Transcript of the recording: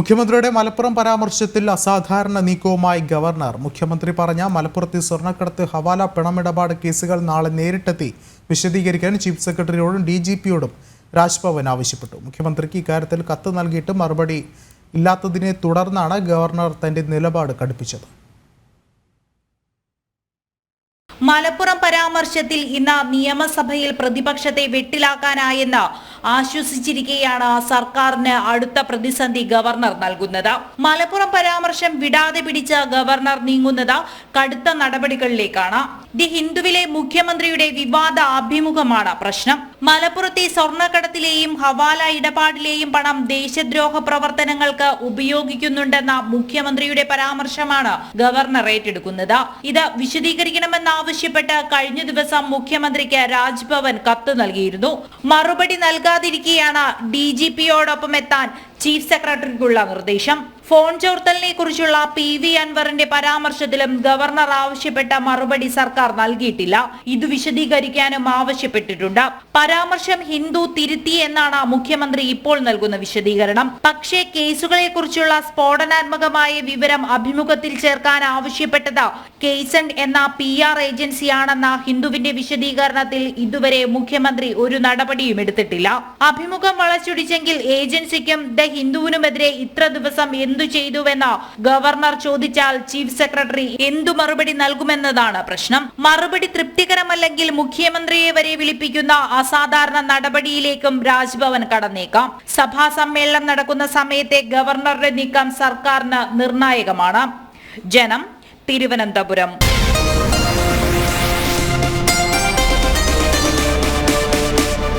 മുഖ്യമന്ത്രിയുടെ മലപ്പുറം പരാമർശത്തിൽ അസാധാരണ നീക്കവുമായി ഗവർണർ. മുഖ്യമന്ത്രി പറഞ്ഞ മലപ്പുറത്തെ സ്വർണക്കടത്ത് ഹവാല പിണമിടപാട് കേസുകൾ നാളെ നേരിട്ടെത്തി. വിശദീകരിക്കാൻ ചീഫ് സെക്രട്ടറിയോടും ഡി ജി പിയോടും രാജ്ഭവൻ ആവശ്യപ്പെട്ടു. മുഖ്യമന്ത്രിക്ക് ഇക്കാര്യത്തിൽ കത്ത് നൽകിയിട്ട് മറുപടി ഇല്ലാത്തതിനെ തുടർന്നാണ് ഗവർണർ തന്റെ നിലപാട് കടുപ്പിച്ചത്. മലപ്പുറം പരാമർശത്തിൽ ഇന്ന് നിയമസഭയിൽ പ്രതിപക്ഷത്തെ വെട്ടിലാക്കാനായെന്ന് ആശ്വസിച്ചിരിക്കെയാണ് സർക്കാരിന് അടുത്ത പ്രതിസന്ധി ഗവർണർ നൽകുന്നത്. മലപ്പുറം പരാമർശം വിടാതെ പിടിച്ച ഗവർണർ നീങ്ങുന്നത് കടുത്ത നടപടികളിലേക്കാണ്. ദി ഹിന്ദുവിലെ മുഖ്യമന്ത്രിയുടെ വിവാദ അഭിമുഖമാണ് പ്രശ്നം. മലപ്പുറത്തെ സ്വർണക്കടത്തിലെയും ഹവാല ഇടപാടിലെയും പണം ദേശദ്രോഹ പ്രവർത്തനങ്ങൾക്ക് ഉപയോഗിക്കുന്നുണ്ടെന്ന മുഖ്യമന്ത്രിയുടെ പരാമർശമാണ് ഗവർണർ ഏറ്റെടുക്കുന്നത്. ഇത് വിശദീകരിക്കണമെന്നാവശ്യപ്പെട്ട് കഴിഞ്ഞ ദിവസം മുഖ്യമന്ത്രിക്ക് രാജ്ഭവൻ കത്ത് നൽകിയിരുന്നു. മറുപടി നൽകാതിരിക്കെയാണ് ഡി ജി പിയോടൊപ്പം എത്താൻ ചീഫ് സെക്രട്ടറിക്കുള്ള നിർദ്ദേശം. ഫോൺ ചോർത്തലിനെ കുറിച്ചുള്ള പി വി അൻവറിന്റെ പരാമർശത്തിലും ഗവർണർ ആവശ്യപ്പെട്ട മറുപടി സർക്കാർ നൽകിയിട്ടില്ല. ഇത് വിശദീകരിക്കാനും ആവശ്യപ്പെട്ടിട്ടുണ്ട്. പരാമർശം ഹിന്ദു തിരുത്തി എന്നാണ് മുഖ്യമന്ത്രി ഇപ്പോൾ നൽകുന്ന വിശദീകരണം. പക്ഷേ കേസുകളെ കുറിച്ചുള്ള സ്ഫോടനാത്മകമായ വിവരം അഭിമുഖത്തിൽ ചേർക്കാൻ ആവശ്യപ്പെട്ടത് കേസൺ എന്ന പി ആർ ഏജൻസിയാണെന്ന ഹിന്ദുവിന്റെ വിശദീകരണത്തിൽ ഇതുവരെ മുഖ്യമന്ത്രി ഒരു നടപടിയും എടുത്തിട്ടില്ല. അഭിമുഖം വളച്ചൊടിച്ചെങ്കിൽ ഏജൻസിക്കും ദ ഹിന്ദുവിനുമെതിരെ ഇത്ര ദിവസം എന്തു ചെയ്തുവെന്ന്? ഗവർണർ ചോദിച്ചാൽ ചീഫ് സെക്രട്ടറി എന്തു മറുപടി നൽകുമെന്നതാണ് പ്രശ്നം. മറുപടി തൃപ്തികരമല്ലെങ്കിൽ മുഖ്യമന്ത്രിയെ വരെ വിളിപ്പിക്കുന്ന അസാധാരണ നടപടിയിലേക്കും രാജ്ഭവൻ കടന്നേക്കാം. സഭാ സമ്മേളനം നടക്കുന്ന സമയത്തെ ഗവർണറുടെ നീക്കം സർക്കാരിന് നിർണായകമാണ്. ജനം തിരുവനന്തപുരം.